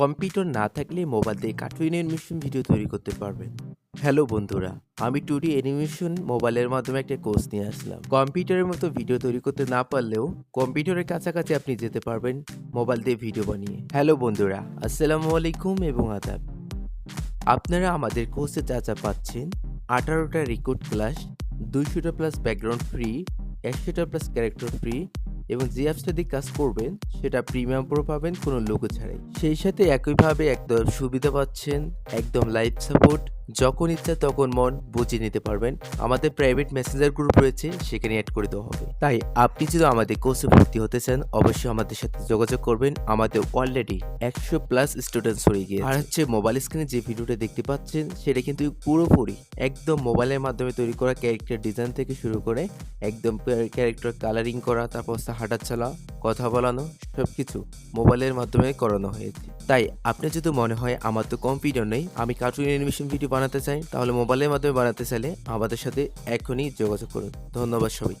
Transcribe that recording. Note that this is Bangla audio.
কম্পিউটার না থাকলে মোবাইল দিয়ে কার্টুন অ্যানিমেশন ভিডিও তৈরি করতে পারবেন। হ্যালো বন্ধুরা, আমি টুডি অ্যানিমেশন মোবাইলের মাধ্যমে একটা কোর্স নিয়ে আসলাম। কম্পিউটারের মতো ভিডিও তৈরি করতে না পারলেও কম্পিউটারের কাছাকাছি আপনি যেতে পারবেন মোবাইল দিয়ে ভিডিও বানিয়ে। হ্যালো বন্ধুরা, আসসালামু আলাইকুম এবং আদাব। আপনারা আমাদের কোর্সে যা যা পাচ্ছেন, আঠারোটা রেকর্ড ক্লাস দুইশোটা প্লাস ব্যাকগ্রাউন্ড ফ্রি, একশোটা প্লাস ক্যারেক্টার ফ্রি এবং যে অ্যাপসটা দিয়ে কাজ করবেন, সেটা প্রিমিয়াম প্রো পাবেন, কোনো লোগো ছাড়াই। সেই সাথে একইভাবে একদম সুবিধা পাচ্ছেন, একদম লাইভ সাপোর্ট যখন ইচ্ছা তখন মন বুঝে নিতে পারবেন। আমাদের প্রাইভেট মেসেঞ্জার গ্রুপ রয়েছে, সেখানে অ্যাড করে দেওয়া হবে। তাই আপনি যদি আমাদের কোর্সে ভর্তি হতে চান, অবশ্যই আমাদের সাথে যোগাযোগ করবেন। আমাদের অলরেডি একশো প্লাস স্টুডেন্টস হয়ে গিয়ে আর হচ্ছে মোবাইল স্ক্রিনে যে ভিডিওটা দেখতে পাচ্ছেন, সেটা কিন্তু পুরোপুরি একদম মোবাইলের মাধ্যমে তৈরি করা ক্যারেক্টার ডিজাইন থেকে শুরু করে একদম ক্যারেক্টার কালারিং করা, তারপর হাঁটা চলা কথা বলানো সব কিছু মোবাইলের মাধ্যমে করানো হয়েছে। তাই আপনি যদি মনে হয় আমার তো কম্পিউটার নেই, আমি কার্টুন অ্যানিমেশন ভিডিও বানাতে চাই, তাহলে মোবাইলের মাধ্যমে বানাতে চাইলে আমাদের সাথে এখনই যোগাযোগ করুন। ধন্যবাদ সবাই